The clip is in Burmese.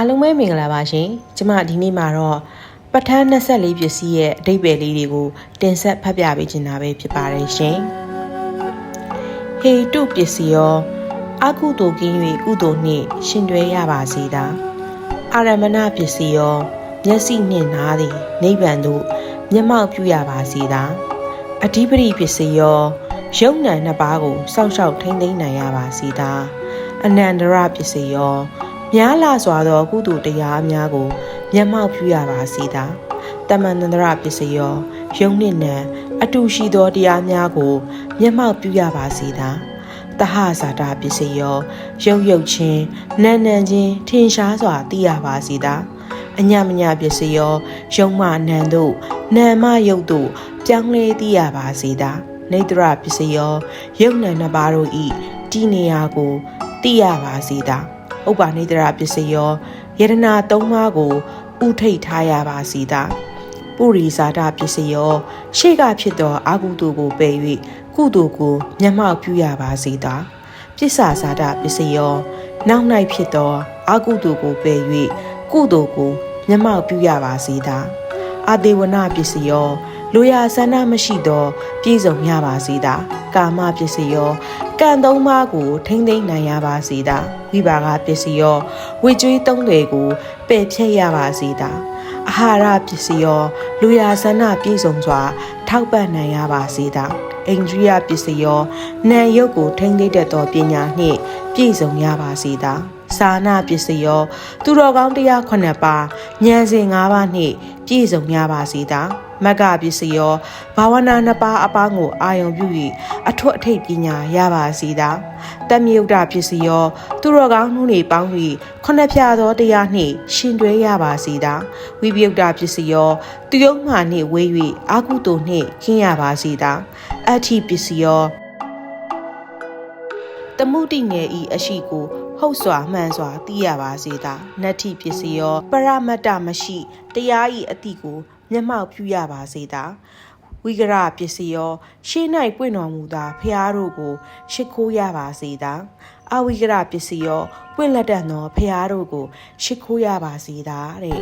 အားလုံးပဲမင်္ဂလာပါရှင်ကျမဒီနေ့မှာတော့ပဋ္ဌာန်း24ပစ္စည်းရဲ့အဓိပ္ပာယ်လေးတွေကိုတင်ဆက်ဖတ်ပြပေးချင်တာပဲဖြစ်ပါတယ်ရှင်ဟေတုပစ္စည်းရောအကုသိုလ်ကင်း၍ကုသိုလ်နှင့်ရှင်တွဲရပါစေသာအာရမဏပစ္စည်းရောမျက်စိနှင့်နားသည်နိဗ္ဗာန်သို့မျက်မှောက်ပြုရပါစေသာအဓိပတိပစ္စည်းရောယုံ nant နှစ်ပါးကိုစောင့်ရှောက်ထိမ့်သိမ်းနိုင်ရပါစေသာအနန္တရပစ္စည်းရော များလာစွာသောကုသိုလ်တရားများကို မျက်မှောက်ပြုရပါစေသာတမန်တန္တရပစ္စယောယုံနှင့်နံအတူရှိသောတရားများကို မျက်မှောက်ပြုရပါစေသာတဟဇာတာပစ္စယောရုပ်ရုပ်ချင်းနာနံချင်းထင်ရှားစွာသိရပါစေသာအညမညပစ္စယောယုံမနံတို့နာမယုတ်တို့ပြောင်းလဲသိရပါစေသာနေတရပစ္စယောယုံနံနှစ်ပါးတို့ဤတည်နေရာကိုသိရပါစေသာ ဥပ္ပါနေတရာပစ္စယောယရနာသုံးပါးကိုဥထိတ်ထားရပါစီသာပုရိဇာတပစ္စယောရှေ့ကဖြစ်သောအာဟုတုကိုပယ်၍ကုသိုလ်ကိုမျက်မှောက်ပြုရပါစေသာပစ္ဆာဇာတပစ္စယောနောက်၌ဖြစ်သောအာဟုတုကိုပယ်၍ကုသိုလ်ကိုမျက်မှောက်ပြုရပါစေသာအာဒေဝနာပစ္စယော လူရဆန္ဒမရှိသော ပြည့်စုံရပါစေသာကာမပစ္စယောကံသုံးပါးကိုထိမ့်သိမ့်နိုင်ရပါစေသာဝိပါကပစ္စယောဝိကျွေးသုံးတွေကိုပယ်ဖြတ်ရပါစေသာအာဟာရပစ္စယောလူရဆန္ဒပြည့်စုံစွာ ထောက်ပံ့နိုင်ရပါစေသာအိန္ဒြိယပစ္စယောနာယုတ်ကိုထိမ့်သိမ့်တတ်သောပညာနှင့်ပြည့်စုံရပါစေသာစာနာပစ္စယောသူတော်ကောင်းတရားခုနှစ်ပါးဉာဏ်စဉ်၅ပါးနှင့်ပြည့်စုံရပါစေသာ မဂ္ဂပစ္စယောဘာဝနာနှစ်ပါးအပန်းကိုအာယုံပြု၍အထွတ်အထိပ်ပညာရပါစေသာတမယုတ်တပစ္စယော သူတော်ကောင်းနှုနေပေါင်း၍ခုနှစ်ဖြာသောတရားနှင့်ရှင်တွဲရပါစေသာဝိပယုတ်တပစ္စယောသူယုံမှနှင့်ဝေး၍အာကုတုနှင့်ခင်းရပါစေသာအဋ္ဌိပစ္စယောတမှုတိငယ်ဤအရှိကို ဟုတ်စွာမှန်စွာသိရပါစေသာနတ္ထိပစ္စယောပရမတ္တမရှိတရားဤအတိကိုမျက်မှောက်ပြုရပါစေသာဝိကရပစ္စယောရှေး၌ပွင့်တော်မူသောဖျားတို့ကိုရှ िख ိုးရပါစေသာအဝိကရပစ္စယောပွင့်လက်တန်သောဖျားတို့ကိုရှ िख ိုးရပါစေသာတဲ့